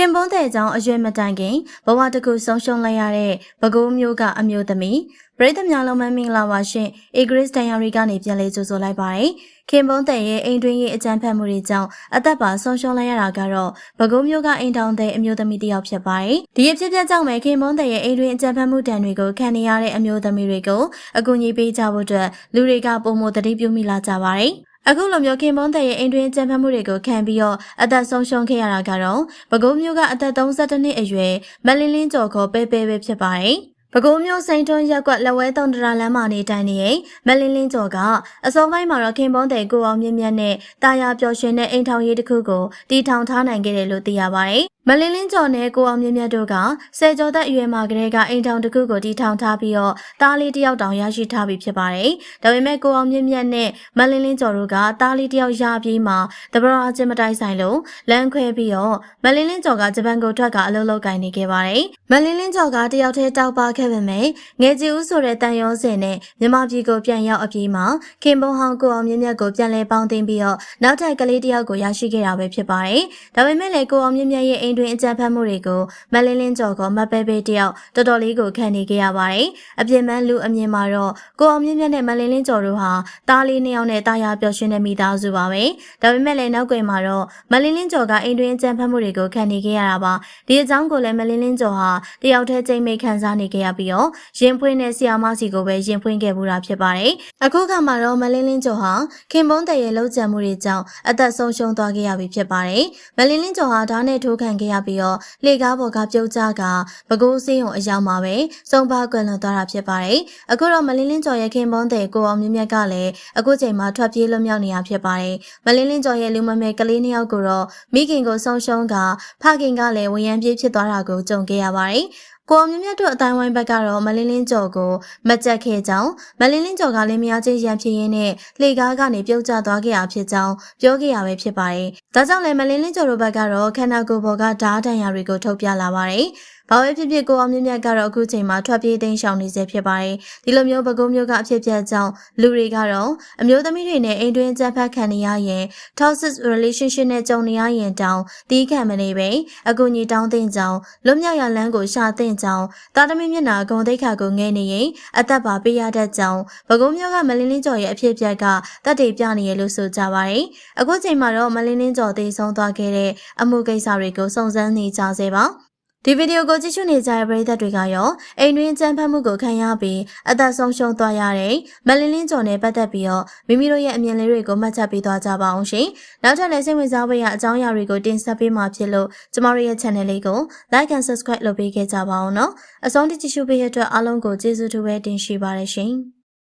ခင်ပွန်းတဲ့အကြောင်းအရွယ်မတိုင်ခင်ဘဝတစ်ခုဆုံးရှုံးလိုက်ရတဲ့ဘကိုးမျိုးကအမျိုးသမီးပရိသတ်များလုံးမမင်္ဂလာပါရှင်အေဂရစ်တန်ယာရီကနေပြန်လေးကြိုဆိုလိုက်ပါတယ်ခင်ပွန်းတဲ့ရဲ့အိမ်တွင်းရေးအကြမ်းဖက်မှုတွေကြောင့်အသက်ပါဆုံးရှုံးလိုက်ရတာကတော့ဘကိုးမျိုးကအိမ်ထောင်တဲ့အမျိုးသမီးတစ်ယောက်ဖြစ်ပါတယ်ဒီအဖြစ်အပျက်ကြောင့်ပဲခင်ပွန်းတဲ့ရဲ့အိမ်တွင်းအကြမ်းဖက်မှုတန်တွေကိုခံနေရတဲ့အမျိုးသမီးတွေကိုအကူအညီပေးကြဖို့အတွက်လူတွေကပုံမတတိပြုမိလာကြပါတယ် အခုလိုမျိုးခင်ပွန်းတဲ့ရဲ့အိမ်တွင်းကြမ်းဖက်မှုတွေကိုခံပြီးတော့အသက်ဆုံးရှုံးခဲ့ရတာကတော့ပဲခူးမျိုးကအသက်32နှစ်အရွယ်မလင်းလင်းကျော်ခေါ်ပဲပဲပဲဖြစ်ပါတယ်။ပဲခူးမျိုးစိန်ထွန်းရက်ကွက်လက်ဝဲတုံတရာလမ်းမှာနေထိုင်နေရင်မလင်းလင်းကျော်ကအစောပိုင်းမှာတော့ခင်ပွန်းတဲ့ကိုအောင်မြင့်မြတ်နဲ့တာယာပျော်ရွှင်တဲ့အိမ်ထောင်ရေးတစ်ခုကိုတီထောင်ထားနိုင်ခဲ့တယ်လို့သိရပါတယ်။ မလင်းလင်းကျော်နဲ့ကိုအောင်မြင့်မြတ်တို့ကဆယ်ကျော်သက်အရွယ်မှာကလေးကအိမ်ထောင်တစ်ခုကိုတီထောင်ထားပြီးတော့တားလေးတစ်ယောက်တောင်ရရှိထားပြီးဖြစ်ပါတယ်။ဒါပေမဲ့ကိုအောင်မြင့်မြတ်နဲ့မလင်းလင်းကျော်တို့ကတားလေးတစ်ယောက်ရပြီးမှတဘရအချင်းမတိုင်ဆိုင်လို့လမ်းခွဲပြီးတော့မလင်းလင်းကျော်ကဂျပန်ကိုထွက်ကအလုပ်လုပ်ကိုင်နေခဲ့ပါတယ်။မလင်းလင်းကျော်ကတယောက်တည်းတောက်ပါခဲ့ပေမဲ့ငယ်ကြီးဦးဆိုတဲ့တန်ရောစင်နဲ့မြမပြည်ကိုပြန်ရောက်အပြီးမှာခင်ပွန်ဟောင်းကိုအောင်မြင့်မြတ်ကိုပြန်လဲပေါင်းသိမ်းပြီးတော့နောက်ထပ်ကလေးတစ်ယောက်ကိုရရှိခဲ့တာပဲဖြစ်ပါတယ်။ဒါပေမဲ့လည်းကိုအောင်မြင့်မြတ်ရဲ့အိမ်တွင်အကြံဖတ်မှုတွေကိုမလင်းလင်းကျော်ကမပဲပဲတယောက်တော်တော်လေးကိုခံနေခဲ့ရပါတယ်။အပြစ်မှန်လူအမြင်မှာတော့ကိုအောင်မြင့်မြတ်နဲ့မလင်းလင်းကျော်တို့ဟာတားလေးနှစ်ယောက်နဲ့တာယာပျော်ရွှင်တဲ့မိသားစုပါပဲ။ဒါပေမဲ့လည်းနောက်ကွယ်မှာတော့မလင်းလင်းကျော်ကအိမ်တွင်အကြံဖတ်မှုတွေကိုခံနေခဲ့ရတာပါ။ဒီအကြောင်းကိုလည်းမလင်းလင်းကျော်ဟာတယောက်တည်းချိန်မိခံစားနေခဲ့ရပြီးတော့ရင်ဖွင့်တဲ့ဆီယာမစီကိုပဲရင်ဖွင့်ခဲ့မှုတာဖြစ်ပါတယ်။အခုခါမှာတော့မလင်းလင်းကျော်ဟာခင်ပွန်းတရဲ့လှုပ်ကြံမှုတွေကြောင့်အသက်ဆုံးရှုံးသွားခဲ့ရပြီဖြစ်ပါတယ်။မလင်းလင်းကျော်ဟာဓာတ်နဲ့ထိုးခံခဲ့ရပြီးတော့လှေကားပေါ်ကပြုတ်ကျကပဲခူးစင်းုံအရောက်မှာပဲစုံပါကွယ်လွန်သွားတာဖြစ်ပါတယ်။အခုတော့မလင်းလင်းကျော်ရဲ့ခင်ပွန်းတဲ့ကိုအောင်မြင့်မြတ်ကလည်းအခုချိန်မှာထွက်ပြေးလွတ်မြောက်နေရဖြစ်ပါတယ်။မလင်းလင်းကျော်ရဲ့လူမမဲကလေးနှစ်ယောက်ကိုတော့မိခင်ကိုဆုံးရှုံးကဖခင်ကလည်းဝရံပြေးဖြစ်သွားတာကိုကြုံခဲ့ရပါတယ်။ ကိုအောင်မြတ်တို့အတိုင်းဝိုင်းဘက်ကတော့မလင်းလင်းကျော်ကိုမကြက်ခဲ့ကြောင်းမလင်းလင်းကျော်ကလည်းမရချင်းရန်ဖြစ်ရင်းနဲ့လှေကားကနေပြုတ်ကျသွားခဲ့ရဖြစ်ကြောင်းပြောခဲ့ရပဲဖြစ်ပါတယ်။ဒါကြောင့်လည်းမလင်းလင်းကျော်တို့ဘက်ကတော့ခန္ဓာကိုယ်ပေါ်ကဓာတ်တန်ရာတွေကိုထုတ်ပြလာပါတယ်။ ဘာပဲဖြစ်ဖြစ်ကိုအောင်မြင့်မြတ်ကတော့အခုချိန်မှာထွက်ပြေးသိမ်းရှောင်နေစေဖြစ်ပါတယ်။ဒီလိုမျိုးပဲကုန်းမျိုးကအဖြစ်ပြက်ကြောင့်လူတွေကတော့အမျိုးသမီးတွေနဲ့အိမ်တွင်းကြက်ဖက်ခံနေရရင် toxic relationship နဲ့ကြုံနေရရင်တောင်တီးခံမနေပဲအကူညီတောင်းတင်ကြောင်းလွတ်မြောက်ရလန်းကိုရှာတင်ကြောင်းတာသမီမျက်နာဂုံတိတ်ခါကိုငဲနေရင်အသက်ပါပေးရတတ်ကြောင်းပဲကုန်းမျိုးကမလင်းလင်းကျော်ရဲ့အဖြစ်ပြက်ကတတ်တည်ပြနေရလို့ဆိုကြပါတယ်။အခုချိန်မှာတော့မလင်းလင်းကျော်တည်ဆုံးသွားခဲ့တဲ့အမှုကိစ္စတွေကိုစုံစမ်းနေကြစေပါ။ ဒီဗီဒီယိုကိုကြည့်ရှုနေကြတဲ့ပရိသတ်တွေကရောအိမ်တွင်းကြမ်းဖက်မှုကိုခံရပြီးအသက်ဆုံးရှုံးသွားရတဲ့မလင်းလင်းကျော်နဲ့ပတ်သက်ပြီးတော့မိမိတို့ရဲ့အမြင်လေးတွေကိုမှတ်ချက်ပေးသွားကြပါအောင်ရှင်။နောက်ထပ်လည်းစိတ်ဝင်စားဖို့ရအကြောင်းအရာတွေကိုတင်ဆက်ပေးမှာဖြစ်လို့ကျမတို့ရဲ့ channel လေးကို like and subscribe လုပ်ပေးခဲ့ကြပါအောင်နော်။အဆုံးထိကြည့်ရှုပေးတဲ့အတွက်အားလုံးကိုကျေးဇူးတူပဲတင်ရှိပါတယ်ရှင်။